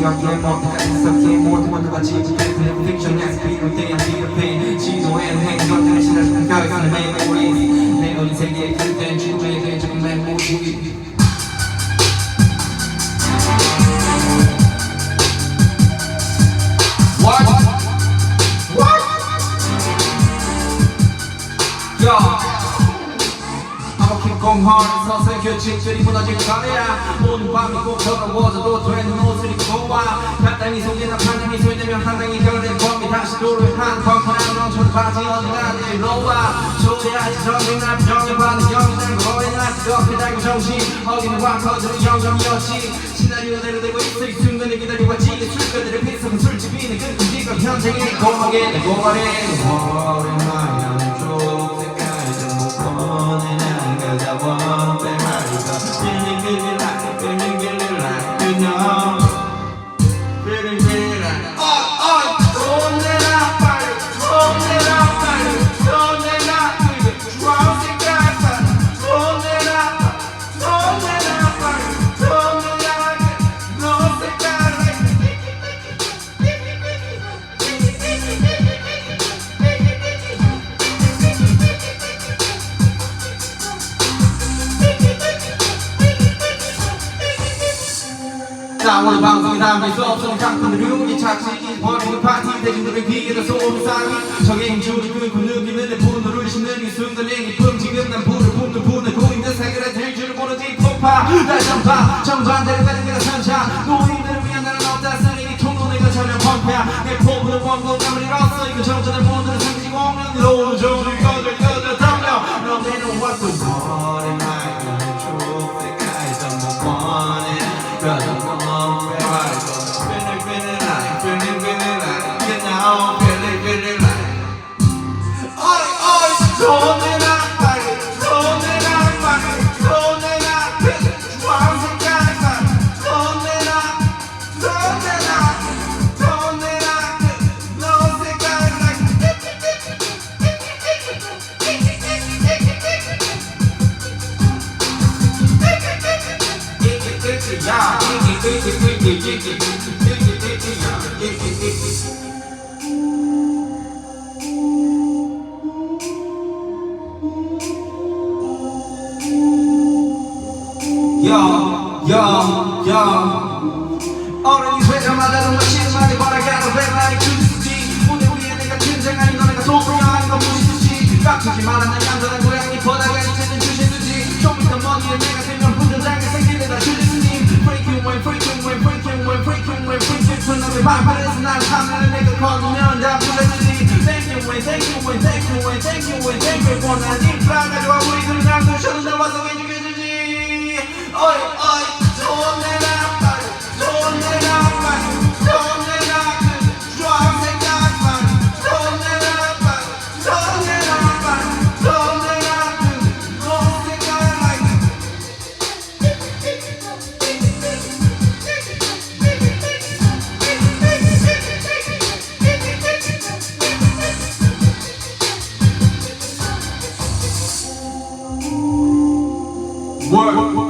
내 못까지 섞인 모든 것들 같이 그냥 픽션에서 비롯된 비롯된 지도에는 행동들을 실어주는 가격은 memories 내 어린 세계에 그땐 죽음에 대해 내 모습 Hard 서서히 규칙들이 무너지고 가야 오늘 밤이 꼭 더러워져도 되는 옷을 입고 와. 간단히 속이나 판단이 소리되면 상당히 결된 범위. 다시 도를 한 펑크나 넘쳐 바지 어디가 내일로 와. 초대하지 정이나 병을 받는 영이나 거의 나 뜨겁게 달고 정신. 와 터지는 영감이었지. 시나리오대로 되고 있어 이 순간을 기다려왔지. 술가들의 피석은 술집이는 끝끝이가 현장의 고막에 내 고발에. 오랜만 No. 자 오늘 방송이 담길 수 없는 작품들 흉기 착시 버리는 파티 대중들의 귀에다 소리 상이 적의 힘줄이 끊고 느끼는 내 분노를 싣는 이 순간 내 기쁨. 지금 난 불을 뿜는 고인된 세계를 들 줄을 모르지. 폭파 날 전파 정반대로 가는 내가 선차 노인들을 위한 나는 없다. 쓰레기 통로 내가 전혀 펑패야. 내 포부는 원고 감을 잃었어. 이거 정전의 분들은 상징 없는 오종을 꺼져 꺼져 덤벼. 너 내는 what Yo, yo, yo. 어른이 되자마자 정말 실망이 바라가는 랩라인 주스지 오늘 우리의 내가 긴장하니 너네가 동요하는 건 무시듯이 깍두지 말아 난 얌전한 고양이 보 freaking 그놈의 발발해서 난 하늘을 내가 건너면 다 불러주지 Thank you way, thank you way, thank you way, thank you way, thank you way 원한 인프라 가져와 우리들은 Work.